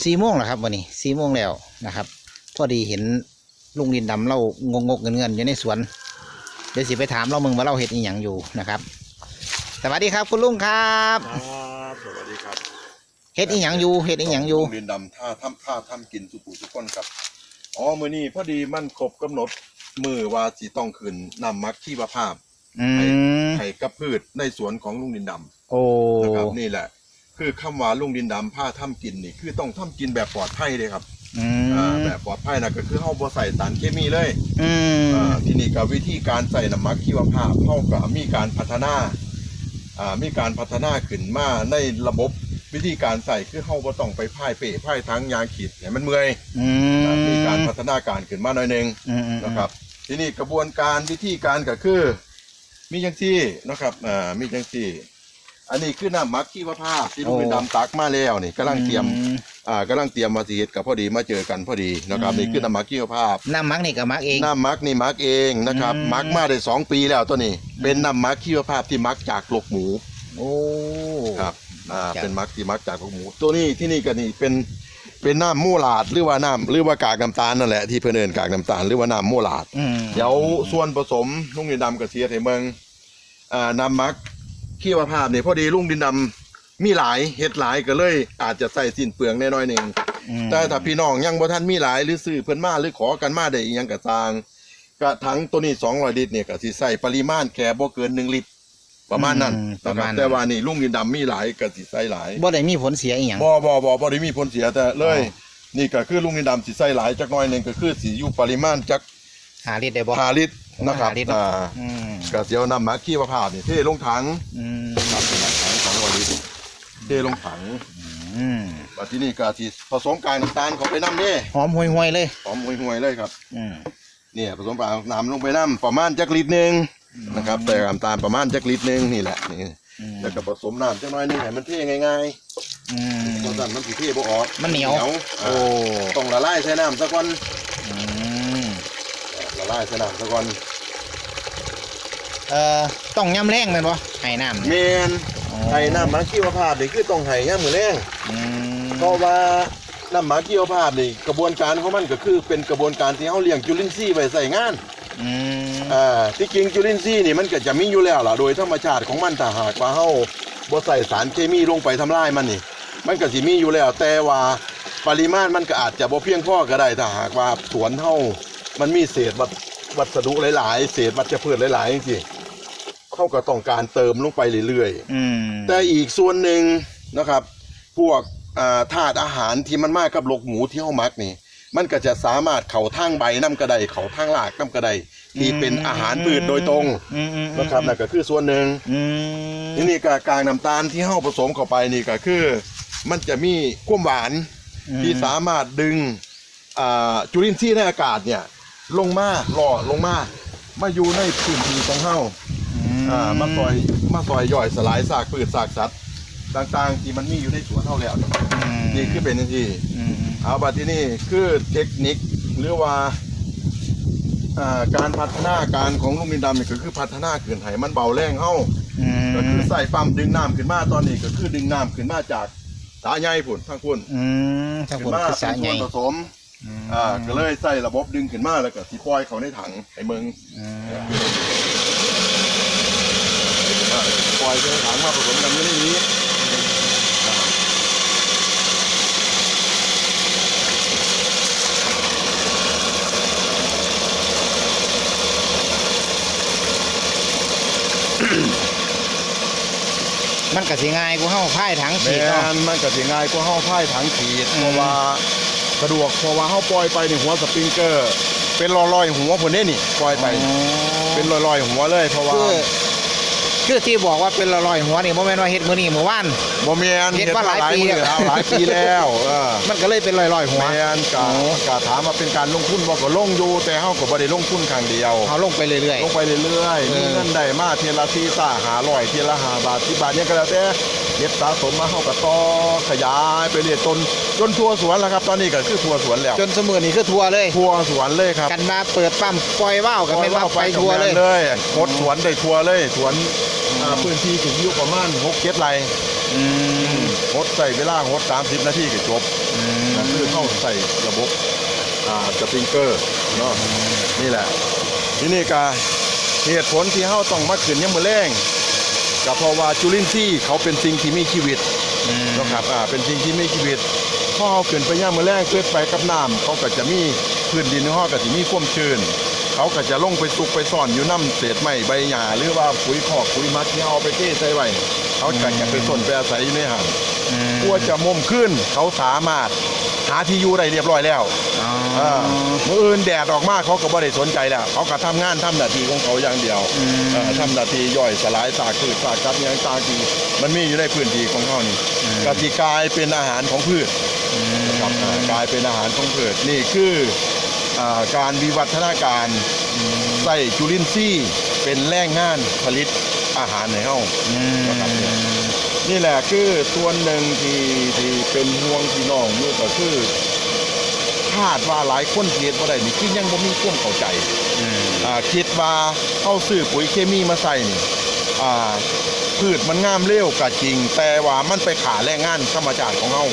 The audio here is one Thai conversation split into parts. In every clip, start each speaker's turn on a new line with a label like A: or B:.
A: สี่โมงแล้วครับวันนี้สี่โมงแล้วนะครับ พอดีเห็นลุงดินดำเรางงกๆเงินเงินๆอยู่ในสวน เดี๋ยวสิไปถามเรามึงว่าเราเห็ดอีหยังอยู่นะครับ สวัสดีครับคุณลุงครับ
B: ครับสวัสดีครับ
A: เห็ดอีหยังอยู่เห็ดอีหยังอยู่
B: โรงเรียนดำท่าทำท่าทำกินสุปุสุก้นครับอ๋อมือนี้พอดีมันครบกำหนดมือว่าสิต้องขึ้นนำมักชีวภาพ
A: อืม
B: ไข่กับพืชในสวนของลุงดินด
A: โอ้ำ
B: นะครับนี่แหละ คือคำว่าลุงดินดำผ้าทำกินนี่คือต้องทำกินแบบปลอดภัยเลยครับ
A: อื
B: อ่ามแบบปลอดภัยนะก็คือเฮาบ่ใส่สารเคมีเลย
A: อืม
B: อ่าทีนี้กับวิธีการใส่น้ำมักชีวภาพเฮาก็มีการพัฒนาอ่ามีการพัฒนาขึ้นมาในระบบวิธีการใส่คือเฮาบ่ต้องไปพ่ายเปะพ่ายทั้งยางขีดเนี่ยมันเมื่อย
A: อื
B: อ่ามมีการพัฒนาการขึ้นมาหน่อยหนึง
A: อืมอืม
B: นะครับ ทีนี้กระบวนการวิธีการก็คือ มีจังซี่นะครับอ่ามีจังซี่ อันนี้คือน้ำมักชีวภาพที่ลุงเป็นดำตักมาแล้วนี่กำลังเตรียม
A: อื
B: อ่ากำลังเตรียมมาสีเฮ็ดกับพอดีมาเจอกันพอดีนะครับ
A: อืม
B: นี่คือน้ำมักชีวภาพ
A: น้ำมักนี่กับมักเอง
B: น้ำมักนี่มักเองนะครับ
A: อืม
B: มักมาได้สองปีแล้วตัวนี้เป็นน้ำมักชีวภาพที่มักจากลกหมู
A: โอ้
B: ครับอ่า
A: จาก
B: เป็นมักที่มักจากลกหมู ตัวนี้ที่นี่ก็นี่เป็นเป็นน้ำมูหลาดหรือว่าน้ำหรือว่ากากน้ำตาลนั่นแหละที่เพื่อนเอินกากน้ำตาลหรือว่าน้ำมูหลาด
A: อืม
B: เดี๋ยวส่วนผสมลุงดินดำกับเสียไทยเมืองอ่าน้ำมัก ชีวภาพเนี่ยพอดีลุงดินดำมีหลายเฮ็ดหลายก็เลย อาจจะใส่สิ้นเปลืองแน่น้อยหนึ่ง
A: อืม
B: แต่ถ้าพี่น้องยังบ่ทันมีหลายหรือซื้อเพิ่นมาหรือขอกันมาได้อีหยังก็สร้างกระถังตัวนี้200ลิตรเนี่ยก็สิใส่ปริมาณแค่บ่เกิน1ลิตรประมาณนั้น
A: อืป
B: นะ
A: ระ
B: ครั
A: มา
B: บ
A: ณ
B: แต่ว่านี่ลุงดินดำมีหลายก็สิใส่หลาย
A: บ่ได้มีผลเสียอีหยัง
B: บ่บ่บ่บ่ได้มีผลเสียแต่เลย
A: อ๋อ
B: นี่ก็คือลุงดินดำสิใส่หลายจักหน่อยหนึงก็คือสิอยู่ปริมาณจัก
A: หาลิตรได้บ่
B: 5ลิตร นะครับ
A: ห้าลิตรเนอะ
B: อ่า
A: อืม
B: ก็เสียวนำมาขี้มะพร้าวนี่เทลงถัง
A: อืม
B: ครับเป็นถัง200ลิตรเทลงถัง
A: อืม
B: บัดทีนี้ก็สิผสมกากน้ำตาลเข้าไปนํเด้
A: หอมห่วยๆเลย
B: หอมห่วยๆเลยครับ
A: อืม
B: เนี่ยผสมปลาน้ำลงไปน้ำประมาณจักลิตรหนึ่งนะครับแต่น้ำตาลประมาณจักลิตรหนึ่งนี่แหละนี่
A: อืม
B: แล้วก็ผสมน้ำจักหน้อยหนึงให้มันเทง่าย
A: อืม
B: ๆเพราะฉะนั้นมันสิเทบ่ออก
A: มันเหนียว
B: โอ้
A: โอ้
B: ต้องละลายใส่น้ำสักวัน
A: อืม
B: ละลายใส่น้ำสักวัน
A: เอ่อต้องย้ำแรงแม่นบ่ให้น้ำ
B: เม
A: เนี่ย
B: น
A: อ๋อ
B: ไห้น้ำหมาขี้วภาพนี่คือต้องไห้ย่ามมือแรง
A: อืม
B: เพราะว่าน้ำหมาขี้วภาพนี่กระบวนการของมันก็คือเป็นกระบวนการที่เขาเลี้ยงจุลินทรีย์ไว้ใส่งาน
A: อืม
B: อ่าที่จริงจุลินทรีย์นี่มันก็จะมีอยู่แล้วล่ะโดยธรรมชาติของมันถ้าหากว่าเฮาบ่ใส่สารเคมีลงไปทำลายมันนี่ มันก็สิมีอยู่แล้ว แต่ว่าปริมาณมันก็อาจจะบ่เพียงพอก็ได้ถ้าหากว่าสวนเฮามันมีเศษวัสวัสดุหลาย ๆ เศษวัชพืชหลายๆจังซี่ เขาก็ต้องการเติมลงไปเรื่อยๆ
A: อืม
B: แต่อีกส่วนหนึ่งนะครับ พวกอ่าธาตุอาหารที่มันมากกับลกหมูที่เฮามักนี่ มันก็จะสามารถเข่าทางใบน้ำกระไดเข่าทางรากน้ำกระไดที่เป็นอาหารพืชโดยตรง
A: อืมอืม
B: นะครับนั่นก็คือส่วนหนึ่ง
A: อืม
B: ทีนี้ก็กากน้ำตาลที่เฮาผสมเข้าไปนี่ก็คือ มันจะมีความหวานที่สามารถดึงอ่าจุลินทรีย์ในอากาศเนี่ย ลงมาหล่อลงมามาอยู่ในพื้นที่ของเฮา อ่ามาซอยมาซอยย่อยสลายซากพืชซากสัตว์ต่างๆ ที่มันมีอยู่ในสวนเท่าแล้วเนี่ยนี่คือเป็นที่
A: อืม
B: เอาบัดที่นี่คือเทคนิคหรือว่าอ่าการพัฒนาการของลุงดินดำนี่ก็คือพัฒนาขึ้นให้มันเบาแรงเฮา
A: อืม
B: ก็คือใส่ปั๊มดึงน้ำขึ้นมาตอนนี้ก็คือดึงน้ำขึ้นมาจากสาใหญ่พุ่นทางพุ่น
A: อืมทั้ง
B: ขึ้
A: คน
B: นมา
A: คือสา
B: เป็น
A: ให
B: ส่
A: ญ่
B: วนผสมอ่าก็เลยใส่ระบบดึงขึ้นมาแล้วก็สิปล่อยเขาในถังให้เมือง
A: อืม
B: ปล่อยในถังมาผสมกันอยู่ในนี้อ่า
A: มันก็สิง่ายกูเฮาพายถัง
B: แม
A: ฉีดเนาะ
B: นมันก็สิง่ายกว่าเฮาพายถังขีด
A: อืม
B: เพราะว่าสะดวกเพราะว่าเฮาปล่อยไปนี่หัวสปริงเกอร์ เป็นลอยๆหัวพุ่นเด้นี่ปล่อยไป เป็นลอยๆหัวเลยเพราะว่า
A: คือ คือที่บอกว่าเป็นละลอยหัวนี่บ่แม่นว่าเฮ็ดมื้อนี้มื้อวาน
B: บ่แม่น
A: เฮ็ดมาหลายปี
B: มื้อแล้ว หลายปีแล้วเออ
A: มันก็เลยเป็นลอยๆหัว
B: แม่นก็
A: โอ้
B: ก็ถามว่าเป็นการลงทุนบ่ก็ลงอยู่แต่เฮาก็บ่ได้ลงทุนครั้งเดียว
A: เอาลงไปเรื่อย
B: ลงไปเรื่อยๆ
A: เออ
B: มีเงินได้มาเทียละ4 5 500เทียละ5บาท10บาทเนี่ยก็แล้วแต่เก็บสะสมมาเฮาก็ต่อขยายไปเรื่อยจนจนทั่วสวนแล้วครับตอนนี้ก็คือทั่วสวนแล้ว
A: ๆ จนเสมอนี่คือทัวร์เลย
B: ทั่วสวนเลยครับ
A: กันมาเปิดปั๊มปล่อยว่าวกันแม่นว่าไปทัวร์เลย
B: เลยหดสวนได้ทัวร์เลยสวนอ่าพื้นที่ถึงอยู่ประมาณ6 7ไร่
A: อืม
B: หดใส่เวลาหด30นาทีก็จบ
A: อื
B: นะคือเข้าใส่ระบบอ่าสปริงเกอร์เนาะนี่แหละทีนี้ก็เหตุผลที่เฮาต้องมาขึ้นยามมื้อแรงก็เพราะว่าจุลินทรีย์เขาเป็นสิ่งที่มีชีวิต
A: อืม
B: นะครับอ่าเป็นสิ่งที่มีชีวิตพอเอาขึ้นไปย่ามมื้อแรงเกิดไปกับน้ำเขาก็จะมีพื้นดินของเขาก็สิมีความชื้น เขาก็จะลงไปซุกไปซ่อนอยู่น้ำเศษไม้ใบหญ้าหรือว่าปุ๋ยคอกปุ๋ยมัดที่เอาไปเทใส่ไว้เขาก็จะไปซ่อนไปอาศัยอยู่ในหัน
A: อืม
B: กลัวจะมุมขึ้นเขาสามารถหาที่อยู่ได้เรียบร้อยแล้ว
A: อ๋อ
B: อ่ามื่ออื่นแดดออกมาเขาก็บ่ได้สนใจแล้วเขาก็ทำงานทำหน้าที่ของเขาอย่างเดียว
A: อืม
B: เอ่อทำหน้าที่ย่อยสลายซากพืชซากสัตว์อย่างต่างที่มันมีอยู่ในพื้นที่ของเขานี่
A: อืม
B: กติกลายเป็นอาหารของพืช
A: อืม
B: ครับอ่ากลายเป็นอาหารของพืชนี่คืออ่า การวิวัฒนาการใส่จุลินทรีย์เป็นแรงงานผลิตอาหารในเฮา
A: อืม
B: นะครับเนี่ยนี่แหละคือส่วนหนึ่งที่ที่เป็นห่วงพี่น้องอยู่ก็คือคาดว่าหลายคนเฮ็ดบ่ได้นี่คือยังบ่มีความเข้าใจ
A: อืม
B: อ่าคิดว่าเข้าซื้อปุ๋ยเคมีมาใส่นี่อ่าพืชมันงามเร็วก็จริง แต่ว่ามันไปขาแรงงานธรรมชาติของเฮา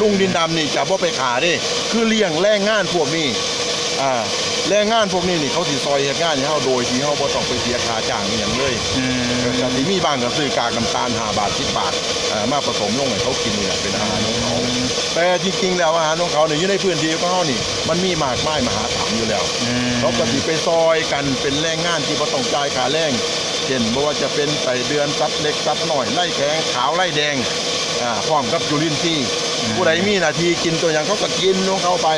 B: ลุงดินดำนี่จะบ่ไปขาเด้คือเลี้ยงแรงงานพวกนี้ อ่าแรงงานพวกนี้นี่เขาสิซอยเฮ็ดงานให้เฮาโดยที่เฮาบ่ต้องไปเสียค่าจ้างอหย่างเลย
A: อืม
B: ก็สิมีบางก็ซื้อกากน้ำตาล5บาท10บาทเอ่อมาผสมลงให้เขากินนี่แหละเป็นอาหารของเขาแต่จริงๆแล้วอาหารของเขาเนี่ยอยู่ในพื้นที่ของเขานี่ มันมีมากมายมหาศาลอยู่แล้ว
A: อืม
B: เขาก็สิไปซอยกันเป็นแรงงานที่บ่ต้องจ่ายค่าแรงเช่นบ่ว่าจะเป็นไส่เดือนซับเล็กซับหน่อยไล่แข็งขาวไล่แดงอ่าพร้อมกับจุลินทรีย์ ผู้ใดมีหน้าที่กินตัวอย่างเขาก็กินของเขาไป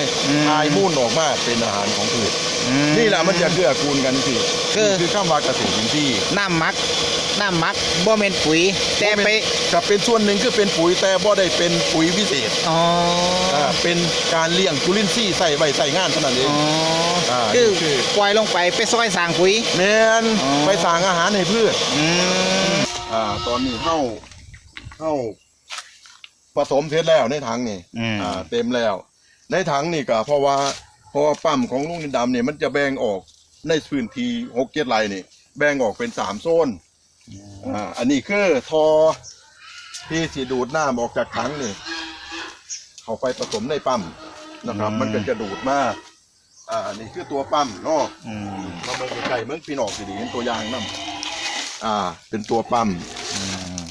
B: ทายมูลออกมาเป็นอาหารของพืช
A: อืม
B: นี่แหละมันจะเกื้อกูลกันสิ
A: คือ
B: นี่คือคำว่าเกษตรอินทรีย์
A: น้ำหมักน้ำหมักบ่แม่นปุ๋ย แต่ไป
B: กับเป็นส่วนหนึ่งคือเป็นปุ๋ยแต่บ่ได้เป็นปุ๋ยวิเศษ
A: อ๋อ
B: อ่าเป็นการเลี้ยงจุลินทรีย์ใส่ไว้ใส่งานเท่านั้นเอง
A: อ๋อ
B: อ่า
A: คือ
B: นี่คือ
A: ปล่อยลงไปไปซอยสร้างปุ๋ย
B: แมน
A: อ๋อ
B: ไปสั่งอาหารให้พืช
A: อืม
B: อ่าตอนนี้เข้าเข้า ผสมเสร็จแล้วในถังนี่
A: อืม
B: อ่าเต็มแล้ว ในถังนี่ก็เพราะว่าเพราะว่าปั๊มของลุงดินดำเนี่ยมันจะแบ่งออกในพื้นที่หกเจ็ดไร่นี่ แบ่งออกเป็นสามโซนอ่าอันนี้คือทอที่สีดูดน้ำออกจากถังนี่ เข้าไปผสมในปั๊มนะครับมันก็จะดูดมาอ่านี่คือตัวปั๊มเนาะ
A: อืม
B: มาเมืองไก่เมืองพี่น้องสิดีเห็นตัวอย่างนํอ่า เป็นตัวปั๊ม
A: อืม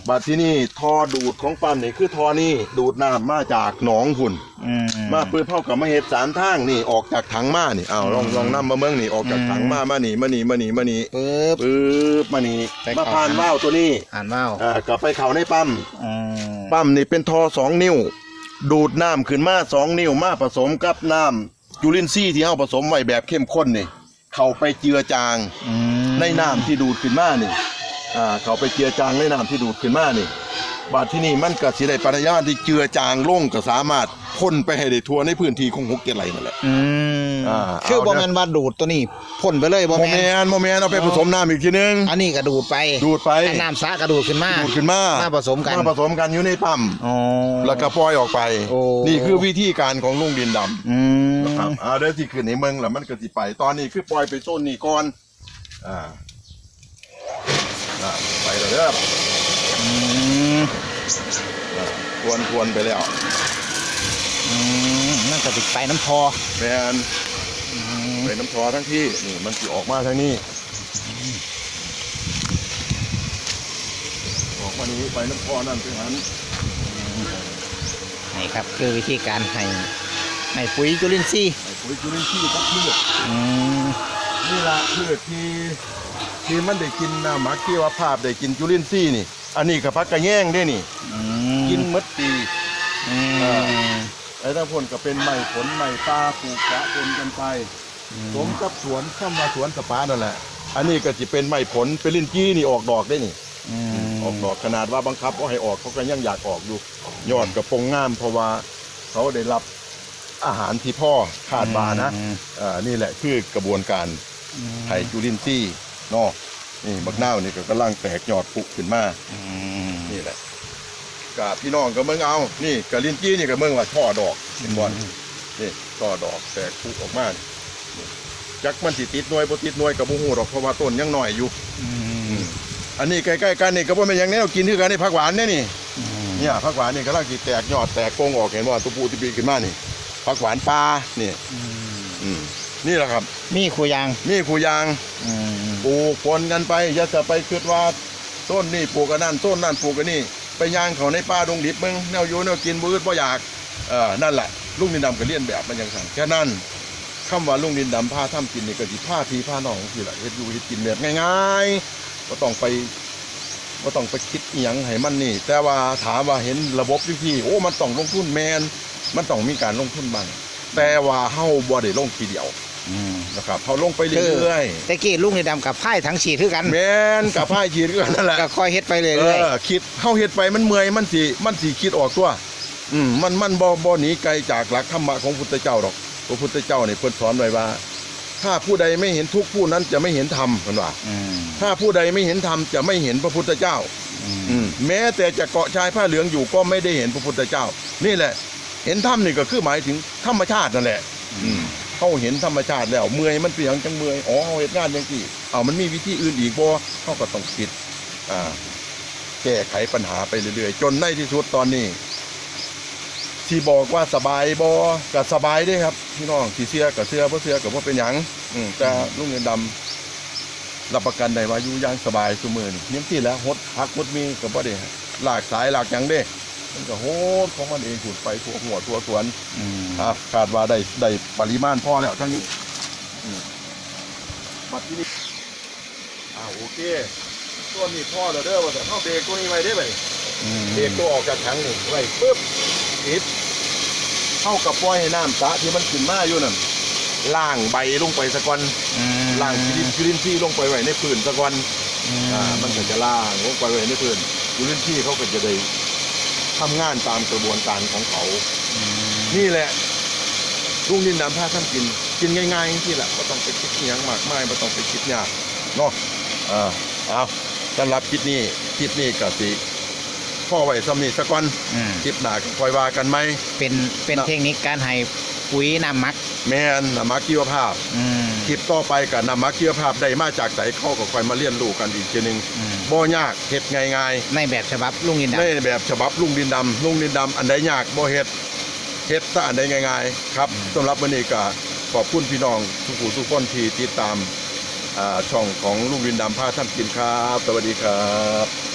B: บัดที่นี่ท่อดูดของปั๊มนี่คือท่อนี่ดูดน้ำมาจากหนองหุ่น
A: อืม
B: มาปืนเท่ากับมาเห็ดสามทางนี่ออกจากถังมานี่อ้าวลองลองนำมาเมืองนี่ออกจากถังมามานี่มานี่มานี่มานี่
A: ปึ๊บ
B: ปึ๊บมานี่
A: ไป
B: มา
A: เข้า
B: ผ่าน
A: ถัง
B: ว่าวตัวนี้
A: อ่านว่าว
B: อ่ากลับไปเข่าในปั๊ม
A: อืม
B: ปั๊มนี่เป็นท่อสองนิ้ว ดูดน้ำขึ้นมาสองนิ้วมาผสมกับน้ำจุลินทรีย์ที่เอาผสมไว้แบบเข้มข้นนี่ เข้าไปเจือจาง
A: อืม
B: ในน้ำที่ดูดขึ้นมานี่ อ่าเขาไปเจือจางในน้ำที่ดูดขึ้นมานี่บาดที่นี่มันก็สิได้ปริญญาณที่เจือจางลงก็สามารถพ่นไปให้ได้ทั่วในพื้นที่ของหกเกลัยนั่นแหละ
A: อืม
B: อ่า
A: คือ
B: เอา
A: บ่
B: เด้อ
A: แม่นว่าดูดตัวนี้พ่นไปเลยบ่
B: โม
A: แม่
B: เม
A: น
B: นโมเมนเอาไปผสมน้ำอีกทีนึง
A: อันนี้ก็ดูดไป
B: ดูดไป
A: อันน้ำสระก็ดูดขึ้นมา
B: ดูดขึ้นมา
A: มาผสมกัน
B: มาผสมกันอยู่ในปั๊ม
A: อ๋อ
B: แล้วก็ปล่อยออกไป
A: โอ้
B: นี่คือวิธีการของลุงดินดำ
A: อืม
B: ครับอ่าเดี๋ยวที่ขึ้นในเมืองแล้วมันก็สิไป ตอนนี้คือปล่อยไปโซนนี้ก่อนอ่า อ่าไปแล้วเด้อ
A: อืม
B: อ่าทวนทวนไปแล้ว
A: อืมนั่นก็ติดไปน้ำพอ
B: แมนไปน้ำทอทั้งที่นี่มันสิออกมาทางนี้ออกมานี้ไปน้ำทอนั่นไปหัน
A: นี่ครับคือวิธีการให้ให้ปุ๋ยจุลินทรีย์
B: ไอ้ปุ๋ยจุลินทรีย์กับพืช
A: อืม
B: นี่ละพืชที่ ที่มันได้กินน้ำหมักที่ว่าภาพได้กินจุลินทรีย์นี่ อันนี้กับพักกระแยงได้นี่
A: อืม
B: กินหมดปี
A: อื
B: อ่
A: ม
B: ไอ้ทั้งผลก็เป็นไม้ผลไม้ตาปลูกกะปนกันไปสมกับสวนข้ามาสวนสปานั่นแหละ อันนี้ก็จะเป็นไม้ผลเป็นลิ้นจี้นี่ออกดอกได้นี่
A: อืม
B: ออกดอกขนาดว่าบังคับว่าให้ออกเขาก็ยังอยากออกอยู่ยอดกระปงงามเพราะว่าเขาได้รับอาหารที่พ่อขาดบานะ
A: อืม
B: อ่านี่แหละคือกระบวนการไผ่จุลินทรีย์ เนาะนี่บักนาวนี่ก็กำลังแตกยอดปุกขึ้นมา
A: อืม
B: นี่แหละกับพี่น้องก็เมืองเอา นี่กับลิ้นจี้นี่ก็เมืองว่าช่อดอกเป็นบอลนี่ก็ดอกแตกพุออกมานี่จักมันสิติดหน่วยบ่ติดหน่วยกับบ่ฮู้ดอกเพราะว่าต้นยังน้อยอยู่
A: อืม
B: อันนี้ใกล้ๆกันนี่ก็บ่แม่นหยังแนวกินคือกันในผักหวานเนี่ยนี่
A: อืม
B: เนี่ยผักหวานนี่กำลังสิแตกยอดแตกโกงออกเห็นว่าตัวปูที่ปีขึ้นมานี่ผักหวานปลานี่
A: อืม
B: อืมนี่แหละครับ
A: มีครูยาง
B: นี่คูยาง
A: อืม
B: ป ลูกปนกันไปอย่าจะไปคิดว่าต้นนี่ปลูกกันนั่นต้นนั่นปลูกกันนี่ ไปย่างเขาในป่าดงดิบมึงแนวอยู่แนวกินบืดบ่อยากเออนั่นแหละลุงดินดำก็เลียนแบบมันย่างสั่นแค่นั้นคำว่าลุงดินดำผ้าถ้ำกินนี่ก็สิผ้าพีผ้านองสิแหละเฮ็ดอยู่เฮ็ดกินแบบง่ายๆบ่ต้องไปบ่ต้องไปคิดอีหยังให้มันนี่ แต่ว่าถามว่าเห็นระบบที่โอ้มันต้องลงทุนแมนมันต้องมีการลงทุนบ้างแต่ว่าเฮ้าบ่ได้ลงทีเดียว
A: อืม
B: นะครับเฮาลงไปเรื่อยๆ
A: แต่กี้ลุงในดำกับไพ่ทั้งฉีดคือกัน
B: แมนกับผ้าขีดกันนั่นแหละ
A: ก็ค่อยเฮ็ดไปเรื่
B: เอ
A: อย
B: อคิดเข้าเฮ็ดไปมันเมื่อยมันสิมันสิคิดออกตัวอืมมันมันบ่บ่หนีไกลจากหลักธรรมะของพุทธเจ้าดอกพระพุทธเจ้าเนี่ยเพิ่นสอนไว้ว่า ถ้าผู้ใดไม่เห็นทุกข์ผู้นั้นจะไม่เห็นธรรมเพิ่นว่า
A: ๆอืม
B: ถ้าผู้ใดไม่เห็นธรรมจะไม่เห็นพระพุทธเจ้า
A: อืม
B: อืมแม้แต่จะเกาะชายผ้าเหลืองอยู่ก็ไม่ได้เห็นพระพุทธเจ้า นี่แหละ เห็นธรรมนี่ก็คือหมายถึงธรรมชาตินั่นแหละ อืม เขาเห็นธรรมชาติแล้วเมื่อยมันเปลี่ยนจังเมื่อยอ๋อเขาเห็นงานจังกี่เอามันมีวิธีอื่นอีกบ่เขาก็ต้องคิดอ่าแก้ไขปัญหาไปเรื่อยๆ จนในที่สุดตอนนี้ที่บอกว่าสบายบ่ก็สบายด้วยครับพี่น้องที่เสียกับเสียบ่เสียกับบ่เป็นหยังอืมแต่ลุงเงินดำรับประกันได้ว่าอยู่ย่างสบายซุมือนี่เนี่ยที่แล้วหดพักหดมีก็บ่ได้ลากสายหลากยังเด้ มันก็โหดของมันเองขุดไปทั่วหัวทั่วสวน
A: อืม
B: ครับคาดว่าได้ได้ปริมาณพอแล้วทั้งนี้อืมบัดที่นี้อ่าโอเคตัวนี้พ่อแล้วเด้อว่าแต่เข้าเบรกตัวนี้ไว้ได้ไหม
A: อืม
B: เบรกตัวออกจากถังนี่ไว้ปึ๊บติดเข้ากับปล่อยให้น้ำสระที่มันขึ้นมาอยู่นั่นล่างใบลงไปสะก่อน
A: อืม
B: ล่างจุลินจุลินทรีย์ลงไปไว้ในพื้นสะก่อน
A: อืม
B: อ่ามันก็จะล่างลงไปไว้ในพื้นจุลินทรีย์เขาก็จะได้ ทำงานตามกระบวนการของเขา
A: อืม
B: นี่แหละลุงนินน้ำผ้าท่านกิน กินง่ายๆที่แหละไม่ต้องไปคิดเนียงมากมายไม่ต้องไปคิดยากเนาะอ่าเอาสำหรับคลิปนี้คลิปนี้ก็สิพ่อไว้สำนีสักวัน
A: อืม
B: คลิปหน้าก็คอยว่ากันไหม
A: เป็นเป็นเทคนิคการให้ ปุ๋ยน้ำหมัก
B: แม่นนำมักกีวภาพ
A: อืม
B: คลิปต่อไปกับนำมักกีวภาพได้มาจากไหนเข้าก็คอยมาเรียนรู้กันอีกทีหนึง
A: อืม
B: บ่ยากเฮ็ดง่าย
A: ในแบบฉบับลุงยิน
B: ๆ
A: ดา
B: ในแบบฉบับลุงดินดำลุงดินดำอันใดยากบ่เฮ็ดเฮ็ดถ้าอันใดง่ายๆครับสำหรับวันนี้ก็ขอบคุณพี่น้องทุกผู้ทุกคนที่ติดตามอ่าช่องของลุงดินดำพาท่านกินครับ สวัสดีครับ